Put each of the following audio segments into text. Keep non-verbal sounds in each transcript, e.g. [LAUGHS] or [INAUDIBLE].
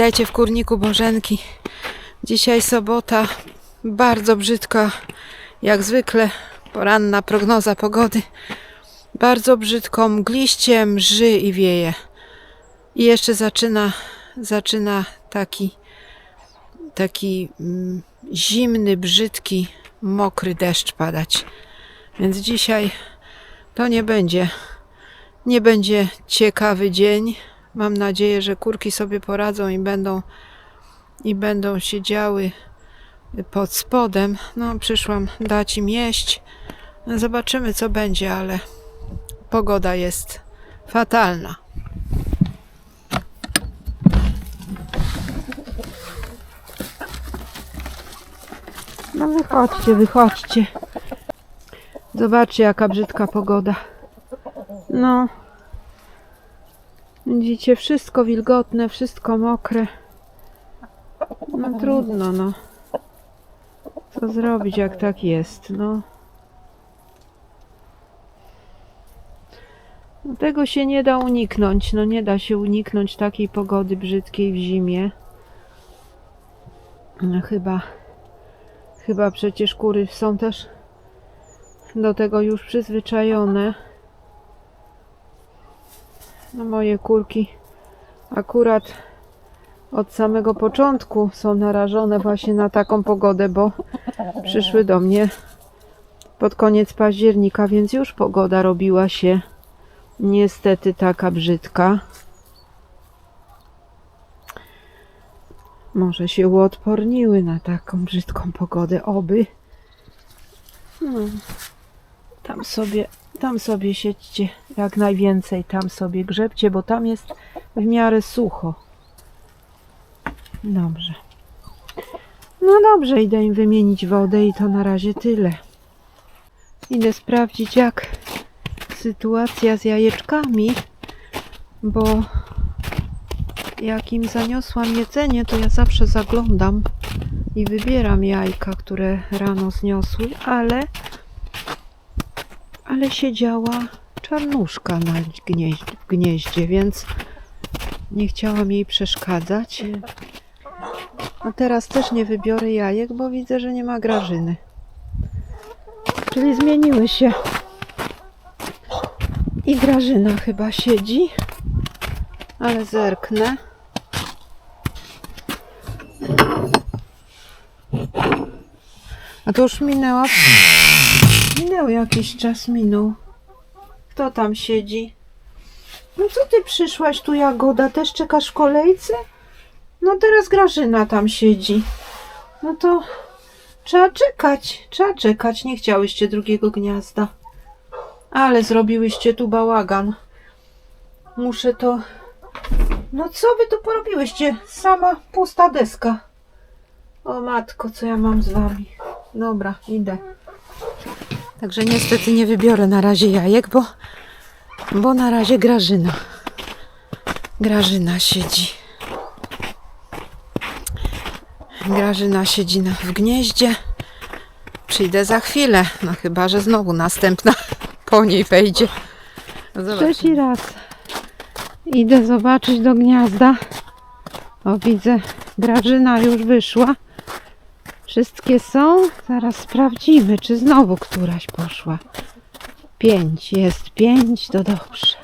Witajcie w kurniku Bożenki. Dzisiaj sobota, bardzo brzydka, jak zwykle poranna prognoza pogody. Bardzo brzydko, mgliście, mrzy i wieje. I jeszcze zaczyna, zaczyna taki, taki mm, zimny, brzydki, mokry deszcz padać. Więc dzisiaj to nie będzie, nie będzie ciekawy dzień. Mam nadzieję, że kurki sobie poradzą i będą, i będą siedziały pod spodem. No, przyszłam dać im jeść. Zobaczymy, co będzie, ale pogoda jest fatalna. No wychodźcie, wychodźcie. Zobaczcie, jaka brzydka pogoda. No, Widzicie, wszystko wilgotne, wszystko mokre. No trudno, no. Co zrobić, jak tak jest, no. No, Tego się nie da uniknąć, no nie da się uniknąć takiej pogody brzydkiej w zimie. No chyba, chyba przecież kury są też do tego już przyzwyczajone. No moje kurki akurat od samego początku są narażone właśnie na taką pogodę, bo przyszły do mnie pod koniec października, więc już pogoda robiła się niestety taka brzydka. Może się uodporniły na taką brzydką pogodę, oby. No, tam sobie tam sobie siedźcie jak najwięcej, tam sobie grzebcie, bo tam jest w miarę sucho. Dobrze. No dobrze, idę im wymienić wodę i to na razie tyle. Idę sprawdzić jak sytuacja z jajeczkami, bo jak im zaniosłam jedzenie, to ja zawsze zaglądam i wybieram jajka, które rano zniosły, ale ale siedziała czarnuszka na gnieździe, w gnieździe, więc nie chciałam jej przeszkadzać. A teraz też nie wybiorę jajek, bo widzę, że nie ma grażyny. Czyli zmieniły się. I grażyna chyba siedzi, ale zerknę. A to już minęła Minął jakiś czas, minął. Kto tam siedzi? No co ty przyszłaś tu, Jagoda? Też czekasz w kolejce? No teraz Grażyna tam siedzi. No to trzeba czekać, trzeba czekać. Nie chciałyście drugiego gniazda. Ale zrobiłyście tu bałagan. Muszę to... No co wy tu porobiłyście? Sama pusta deska. O matko, co ja mam z wami? Dobra, idę. Także niestety nie wybiorę na razie jajek, bo, bo na razie Grażyna. Grażyna siedzi. Grażyna siedzi na, w gnieździe. Przyjdę za chwilę. No chyba, że znowu następna [LAUGHS] po niej wejdzie. Trzeci raz. Idę zobaczyć do gniazda. O, widzę, Grażyna już wyszła. Wszystkie są? Zaraz sprawdzimy, czy znowu któraś poszła. Pięć, jest pięć, to dobrze.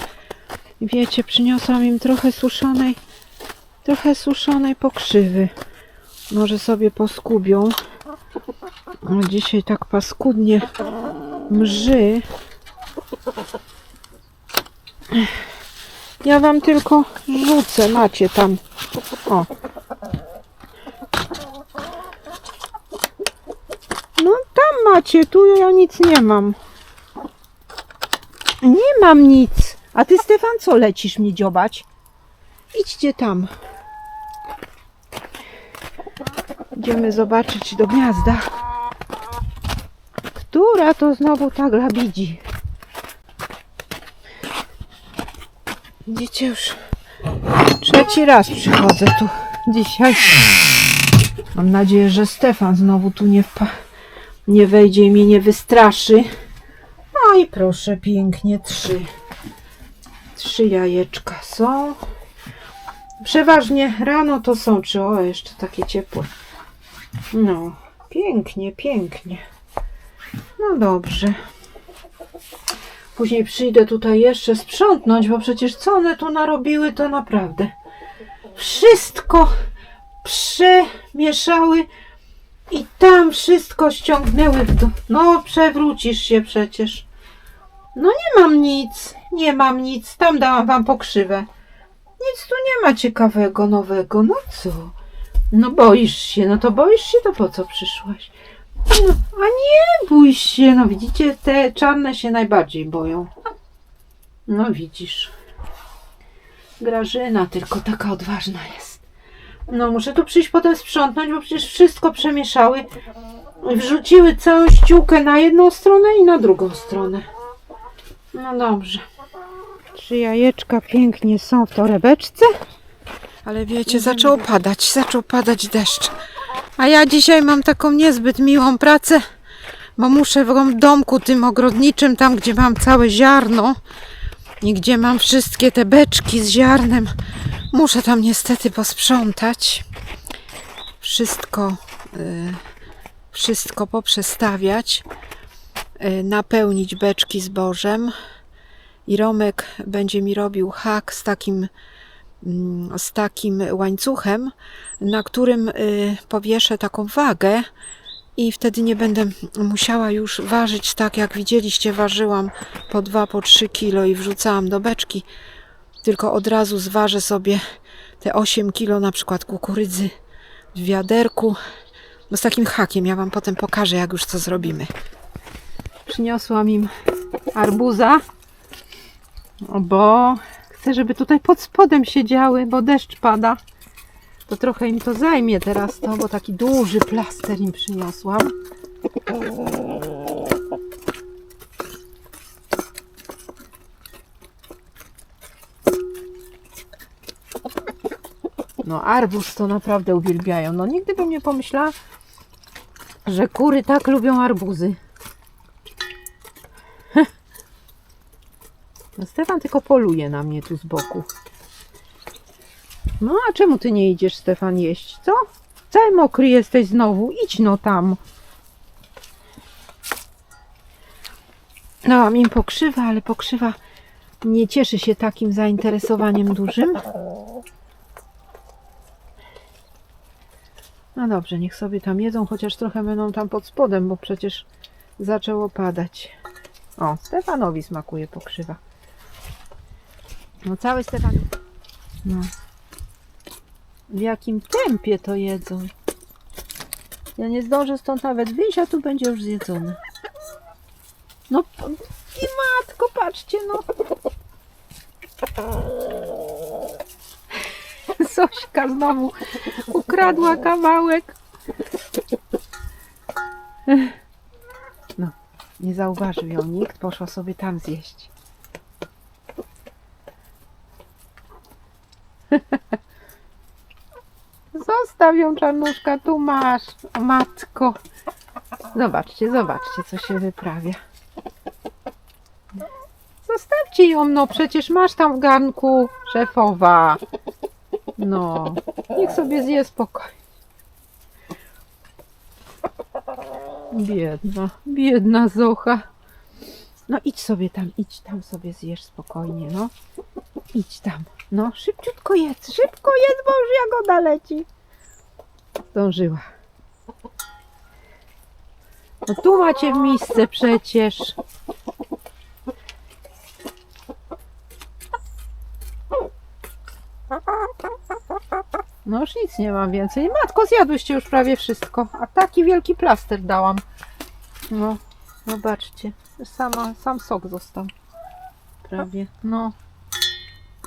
Wiecie, przyniosłam im trochę suszonej, trochę suszonej pokrzywy. Może sobie poskubią. Dzisiaj tak paskudnie mrzy. Ja wam tylko rzucę, macie tam. O, No tam macie, tu ja nic nie mam. Nie mam nic. A ty Stefan co lecisz mnie dziobać? Idźcie tam. Idziemy zobaczyć do gniazda. Która to znowu ta glabidzi? Widzicie już trzeci raz przychodzę tu dzisiaj. Mam nadzieję, że Stefan znowu tu nie wpadł nie wejdzie i mnie nie wystraszy. No i proszę, pięknie, trzy. Trzy jajeczka są. Przeważnie rano to są, czy o, jeszcze takie ciepłe. No, pięknie, pięknie. No dobrze. Później przyjdę tutaj jeszcze sprzątnąć, bo przecież co one tu narobiły, to naprawdę. Wszystko przemieszały i tam wszystko ściągnęły w dół. No, przewrócisz się przecież. No nie mam nic, nie mam nic. Tam dałam wam pokrzywę. Nic tu nie ma ciekawego, nowego. No co? No boisz się, no to boisz się, to po co przyszłaś? No, a nie bój się, no widzicie, te czarne się najbardziej boją. No widzisz. Grażyna tylko taka odważna jest. No muszę tu przyjść potem sprzątnąć, bo przecież wszystko przemieszały. Wrzuciły całą ściółkę na jedną stronę i na drugą stronę. No dobrze. Trzy jajeczka pięknie są w torebeczce. Ale wiecie, zaczął padać, zaczął padać deszcz. A ja dzisiaj mam taką niezbyt miłą pracę, bo muszę w domku tym ogrodniczym, tam gdzie mam całe ziarno i gdzie mam wszystkie te beczki z ziarnem, muszę tam niestety posprzątać. Wszystko, y, wszystko poprzestawiać, y, napełnić beczki zbożem. I Romek będzie mi robił hak z takim mm, z takim łańcuchem, na którym y, powieszę taką wagę i wtedy nie będę musiała już ważyć tak jak widzieliście, ważyłam po 2, po 3 kilo i wrzucałam do beczki, tylko od razu zważę sobie te 8 kilo na przykład kukurydzy w wiaderku, no z takim hakiem, ja wam potem pokażę jak już co zrobimy. Przyniosłam im arbuza, bo chcę, żeby tutaj pod spodem siedziały, bo deszcz pada. To trochę im to zajmie teraz to, bo taki duży plaster im przyniosłam. No arbuz to naprawdę uwielbiają. No nigdy bym nie pomyślała, że kury tak lubią arbuzy. [LAUGHS] No Stefan tylko poluje na mnie tu z boku. No a czemu ty nie idziesz, Stefan, jeść, co? Cały mokry jesteś znowu. Idź no tam. Dałam im pokrzywa, ale pokrzywa nie cieszy się takim zainteresowaniem dużym. No dobrze, niech sobie tam jedzą, chociaż trochę będą tam pod spodem, bo przecież zaczęło padać. O, Stefanowi smakuje pokrzywa. No cały Stefan. No. W jakim tempie to jedzą? Ja nie zdążę stąd nawet wyjść, a tu będzie już zjedzone. No i matko, patrzcie, no. [LAUGHS] Sośka znowu ukradła kawałek. [LAUGHS] No, nie zauważył ją nikt, poszła sobie tam zjeść. [LAUGHS] Zostaw ją, czarnuszka, tu masz. Matko. Zobaczcie, zobaczcie, co się wyprawia. Zostawcie ją, no przecież masz tam w garnku szefowa. No, niech sobie zje spokojnie. Biedna, biedna Zocha. No idź sobie tam, idź tam sobie zjesz spokojnie, no. Idź tam. No, szybciutko jedz, szybko jedz, bo już jagoda leci. Zdążyła. No tu macie w misce przecież. No już nic nie mam więcej. Matko, zjadłyście już prawie wszystko. A taki wielki plaster dałam. No, zobaczcie. Sama, sam sok został. Prawie. No.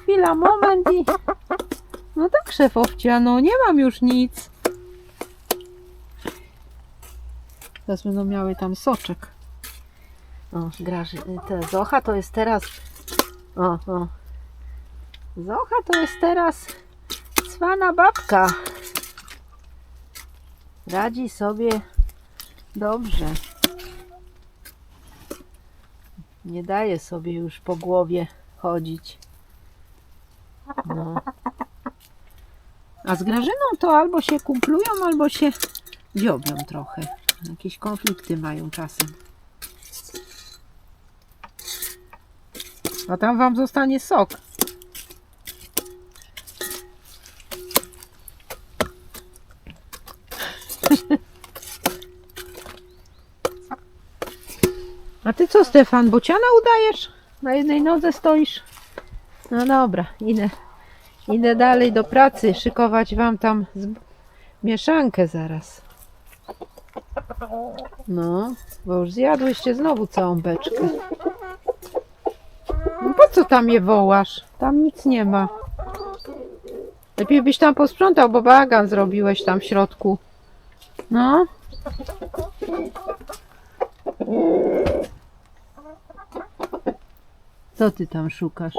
Chwila, moment i... No tak, szefowcia, no nie mam już nic. Teraz będą miały tam soczek. O, graży, te Zocha to jest teraz... O, o. Zocha to jest teraz cwana babka. Radzi sobie dobrze. Nie daje sobie już po głowie chodzić. No. A z Grażyną to albo się kumplują, albo się dziobią trochę. Jakieś konflikty mają czasem. A tam wam zostanie sok. A ty co, Stefan, bociana udajesz? Na jednej nodze stoisz? No dobra, idę, idę dalej do pracy, szykować wam tam mieszankę zaraz. No, bo już zjadłyście znowu całą beczkę. No po co tam je wołasz? Tam nic nie ma. Lepiej byś tam posprzątał, bo bagan zrobiłeś tam w środku. No. Co ty tam szukasz?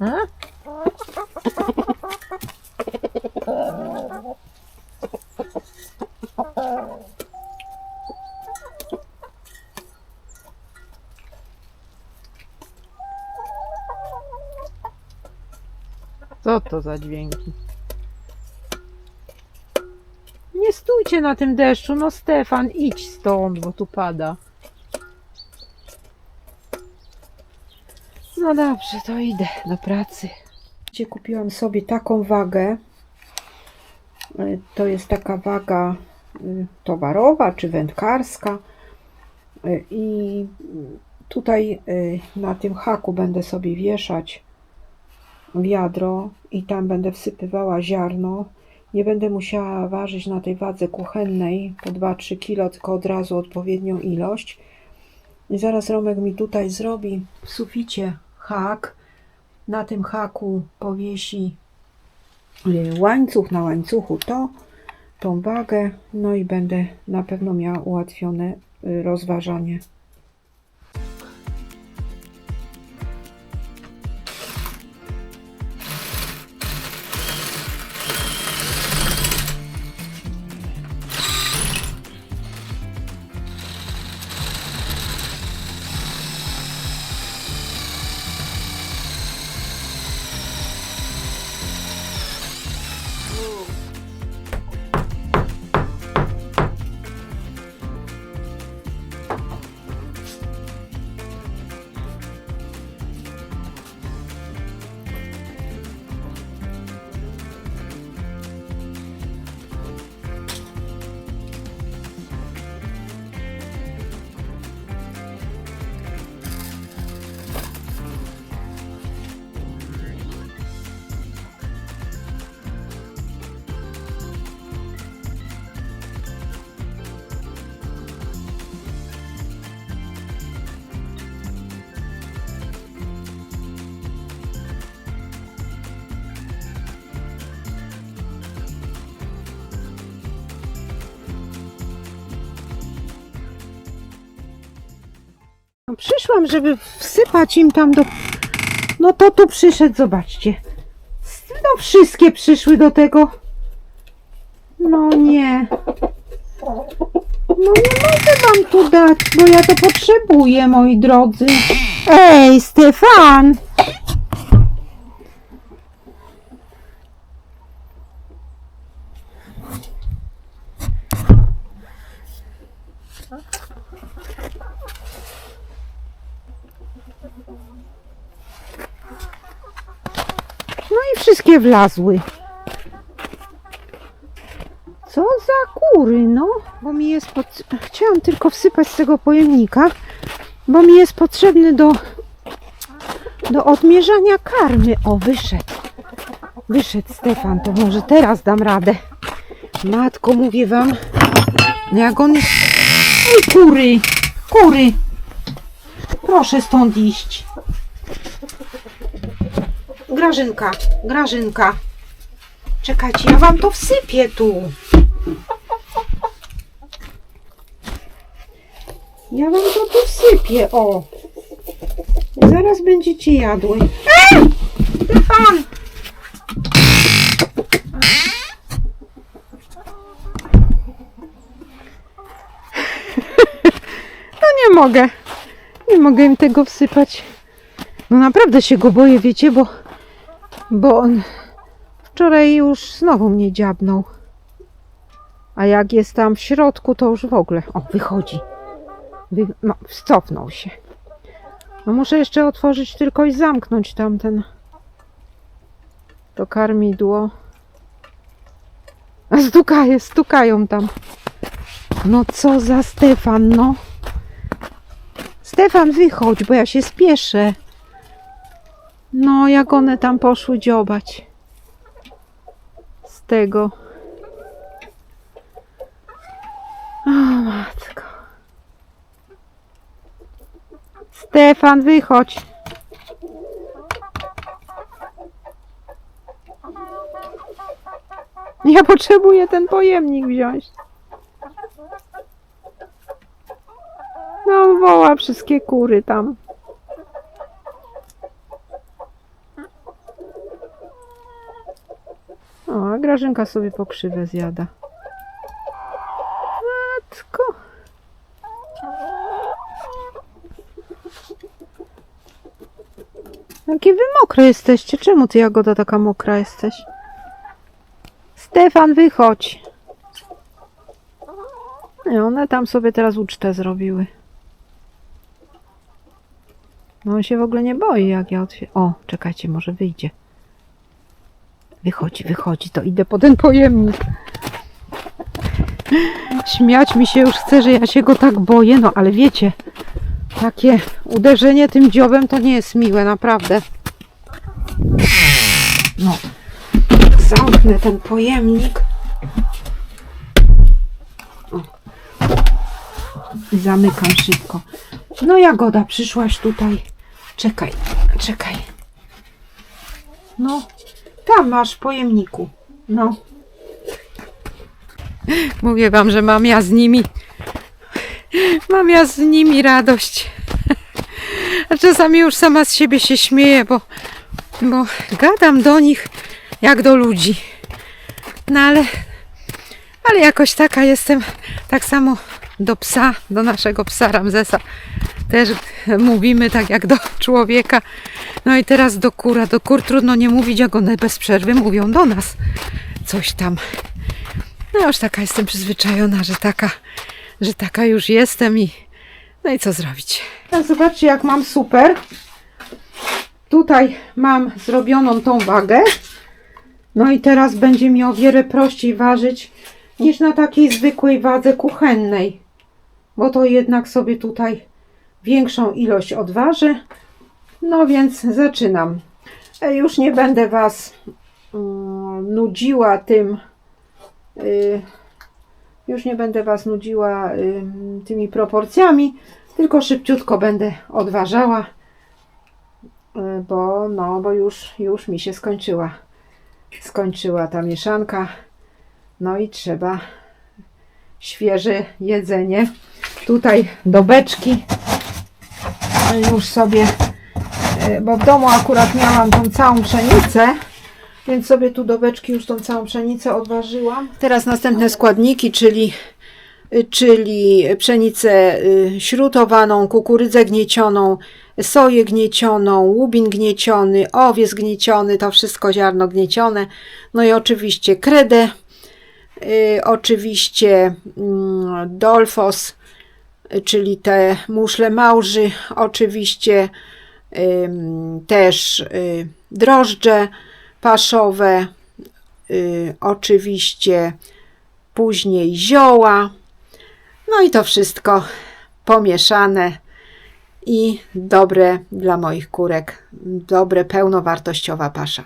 A? Co to za dźwięki? Nie stójcie na tym deszczu, no Stefan, idź stąd, bo tu pada. No dobrze, to idę do pracy. Kupiłam sobie taką wagę. Y, To jest taka waga towarowa czy wędkarska. Y, I tutaj y, na tym haku będę sobie wieszać wiadro i tam będę wsypywała ziarno. Nie będę musiała ważyć na tej wadze kuchennej po 2-3 kg, tylko od razu odpowiednią ilość. I zaraz Romek mi tutaj zrobi w suficie hak. Na tym haku powiesi y, łańcuch, na łańcuchu to, tą wagę, no i będę na pewno miała ułatwione y, rozważanie. Przyszłam, żeby wsypać im tam do. No to tu przyszedł, zobaczcie. No wszystkie przyszły do tego. No nie. No nie mogę wam tu dać, bo ja to potrzebuję, moi drodzy. Ej, Stefan! No i wszystkie wlazły. Co za kury, no? Bo mi jest pod... Chciałam tylko wsypać z tego pojemnika, bo mi jest potrzebny do do odmierzania karmy. O, wyszedł. Wyszedł Stefan, to może teraz dam radę. Matko, mówię wam, no jak on jest... Ej, kury! Kury! Proszę stąd iść. Grażynka, Grażynka. Czekajcie, ja wam to wsypię tu. Ja wam to tu wsypię, o. Zaraz będziecie jadły. Stefan! No nie mogę. Nie mogę im tego wsypać. No naprawdę się go boję, wiecie, bo Bo on wczoraj już znowu mnie dziabnął. A jak jest tam w środku, to już w ogóle. O, wychodzi. Wy... No, cofnął się. No muszę jeszcze otworzyć tylko i zamknąć tamten. To karmidło. A stukaje, stukają tam. No co za Stefan, no. Stefan, wychodź, bo ja się spieszę. No, jak one tam poszły dziobać. Z tego. O, matko. Stefan, wychodź. Ja potrzebuję ten pojemnik wziąć. No, woła wszystkie kury tam. O, a Grażynka sobie pokrzywę zjada. Matko. Jakie wy mokre jesteście? Czemu ty, Jagoda, taka mokra jesteś? Stefan, wychodź. Nie, one tam sobie teraz ucztę zrobiły. No on się w ogóle nie boi, jak ja otwieram. O, czekajcie, może wyjdzie. Wychodzi, wychodzi, to idę po ten pojemnik. Śmiać mi się już chce, że ja się go tak boję, no ale wiecie, takie uderzenie tym dziobem to nie jest miłe, naprawdę. No, zamknę ten pojemnik. I zamykam szybko. No Jagoda, przyszłaś tutaj. Czekaj, czekaj. No, tam masz pojemniku. No. Mówię wam, że mam ja z nimi. Mam ja z nimi radość. A czasami już sama z siebie się śmieję, bo, bo gadam do nich jak do ludzi. No ale, ale jakoś taka jestem, tak samo do psa, do naszego psa Ramzesa. Też mówimy tak jak do człowieka. No i teraz do kura. Do kur trudno nie mówić, jak one bez przerwy mówią do nas. Coś tam. No już taka jestem przyzwyczajona, że taka, że taka już jestem i no i co zrobić. No zobaczcie jak mam super. Tutaj mam zrobioną tą wagę. No i teraz będzie mi o wiele prościej ważyć niż na takiej zwykłej wadze kuchennej. Bo to jednak sobie tutaj większą ilość odważę. No więc zaczynam. E, Już nie będę Was mm, nudziła tym. y, już nie będę Was nudziła y, tymi proporcjami, tylko szybciutko będę odważała, y, bo, no, bo już, już mi się skończyła. Skończyła ta mieszanka. No i trzeba świeże jedzenie. Tutaj do beczki już sobie, e, bo w domu akurat miałam tą całą pszenicę, więc sobie tu do beczki już tą całą pszenicę odważyłam. Teraz następne składniki, czyli, y, czyli pszenicę y, śrutowaną, kukurydzę gniecioną, soję gniecioną, łubin gnieciony, owiec gnieciony, to wszystko ziarno gniecione. No i oczywiście kredę, y, oczywiście mm, dolfos, czyli te muszle małży, oczywiście też y, drożdże paszowe, y, oczywiście później zioła. No i to wszystko pomieszane i dobre dla moich kurek, dobre, pełnowartościowa pasza.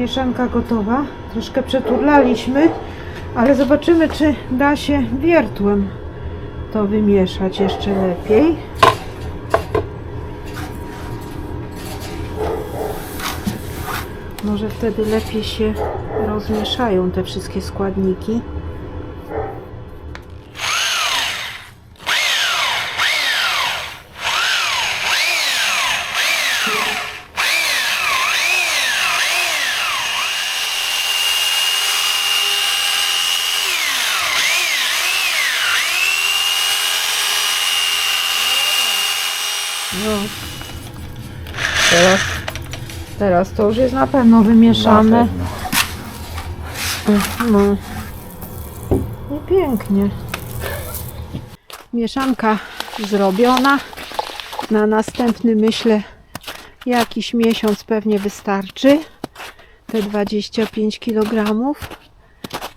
Mieszanka gotowa. Troszkę przeturlaliśmy, ale zobaczymy, czy da się wiertłem to wymieszać jeszcze lepiej. Może wtedy lepiej się rozmieszają te wszystkie składniki. No. Teraz, teraz to już jest na pewno wymieszane. No. I pięknie. Mieszanka zrobiona. Na następny myślę jakiś miesiąc pewnie wystarczy. Te 25 kg.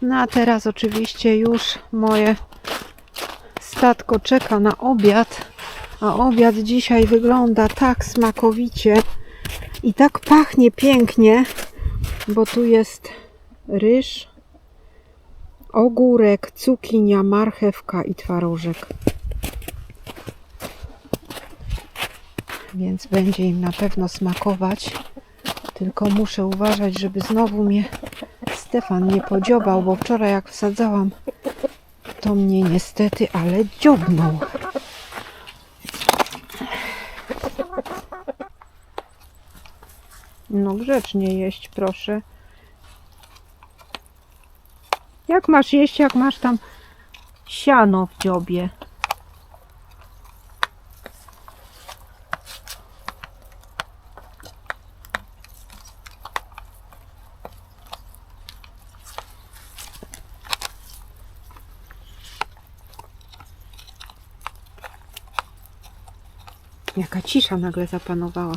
No a teraz oczywiście już moje statko czeka na obiad. A obiad dzisiaj wygląda tak smakowicie i tak pachnie pięknie, bo tu jest ryż, ogórek, cukinia, marchewka i twarożek. Więc będzie im na pewno smakować. Tylko muszę uważać, żeby znowu mnie Stefan nie podziobał, bo wczoraj jak wsadzałam, to mnie niestety, ale dziobnął. No grzecznie jeść, proszę. Jak masz jeść, jak masz tam siano w dziobie? Jaka cisza nagle zapanowała.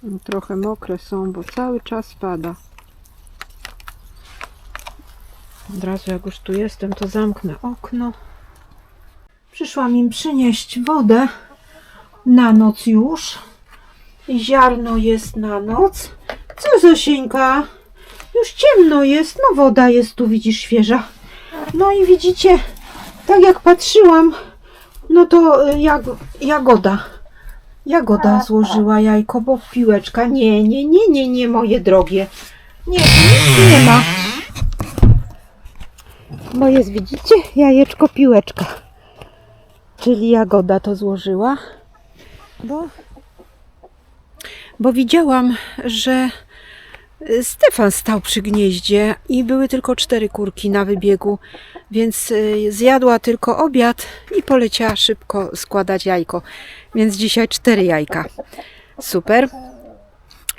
No, Trochę mokre są, bo cały czas pada. Od razu jak już tu jestem, to zamknę okno. Przyszłam im przynieść wodę na noc już. Ziarno jest na noc. Co Zosieńka? Już ciemno jest, no woda jest tu, widzisz, świeża. No i widzicie, tak jak patrzyłam, no to y, jag, jagoda. Jagoda złożyła jajko, bo piłeczka. Nie, nie, nie, nie, nie, moje drogie. Nie, nic nie ma. Bo jest, widzicie, jajeczko, piłeczka. Czyli Jagoda to złożyła. Bo, bo widziałam, że Stefan stał przy gnieździe i były tylko cztery kurki na wybiegu, więc y, zjadła tylko obiad i poleciała szybko składać jajko. Więc dzisiaj cztery jajka. Super.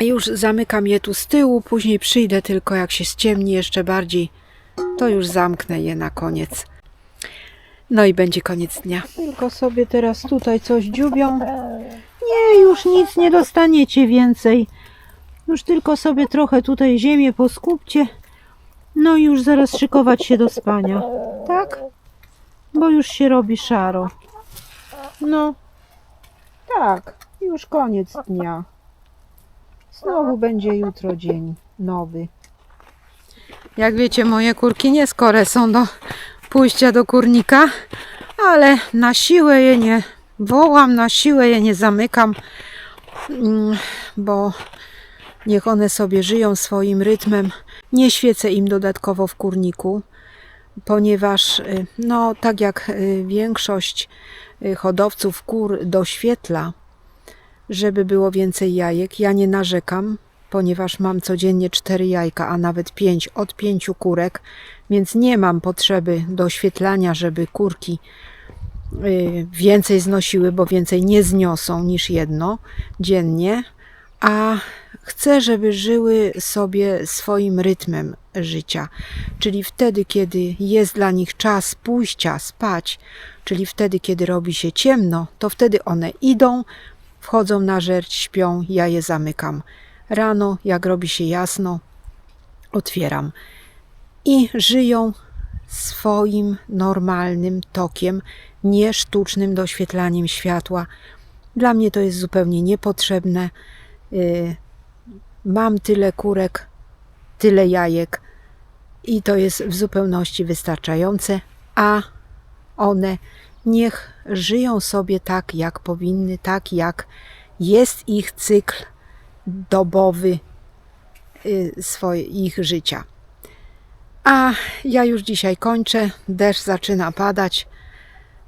Już zamykam je tu z tyłu, później przyjdę tylko jak się ściemni jeszcze bardziej, to już zamknę je na koniec. No i będzie koniec dnia. Tylko sobie teraz tutaj coś dziubią. Nie, już nic nie dostaniecie więcej. Już tylko sobie trochę tutaj ziemię poskupcie. No i już zaraz szykować się do spania. Tak? Bo już się robi szaro. No. Tak, już koniec dnia. Znowu będzie jutro dzień nowy. Jak wiecie, moje kurki nie skore są do pójścia do kurnika, ale na siłę je nie wołam, na siłę je nie zamykam, mm, bo niech one sobie żyją swoim rytmem. Nie świecę im dodatkowo w kurniku, ponieważ, y, no, tak jak y, większość y, hodowców kur doświetla, żeby było więcej jajek. Ja nie narzekam, ponieważ mam codziennie cztery jajka, a nawet pięć od pięciu kurek, więc nie mam potrzeby doświetlania, żeby kurki więcej znosiły, bo więcej nie zniosą niż jedno dziennie, a chcę, żeby żyły sobie swoim rytmem życia, czyli wtedy, kiedy jest dla nich czas pójścia spać, czyli wtedy, kiedy robi się ciemno, to wtedy one idą, wchodzą na żerć, śpią, ja je zamykam. Rano, jak robi się jasno, otwieram. I żyją swoim normalnym tokiem, nie sztucznym doświetlaniem światła. Dla mnie to jest zupełnie niepotrzebne. Mam tyle kurek, tyle jajek i to jest w zupełności wystarczające, a one niech żyją sobie tak, jak powinny, tak jak jest ich cykl dobowy y, ich życia. A ja już dzisiaj kończę. Deszcz zaczyna padać.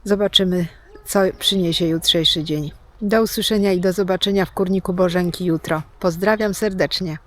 Zobaczymy, co przyniesie jutrzejszy dzień. Do usłyszenia i do zobaczenia w kurniku Bożenki jutro. Pozdrawiam serdecznie.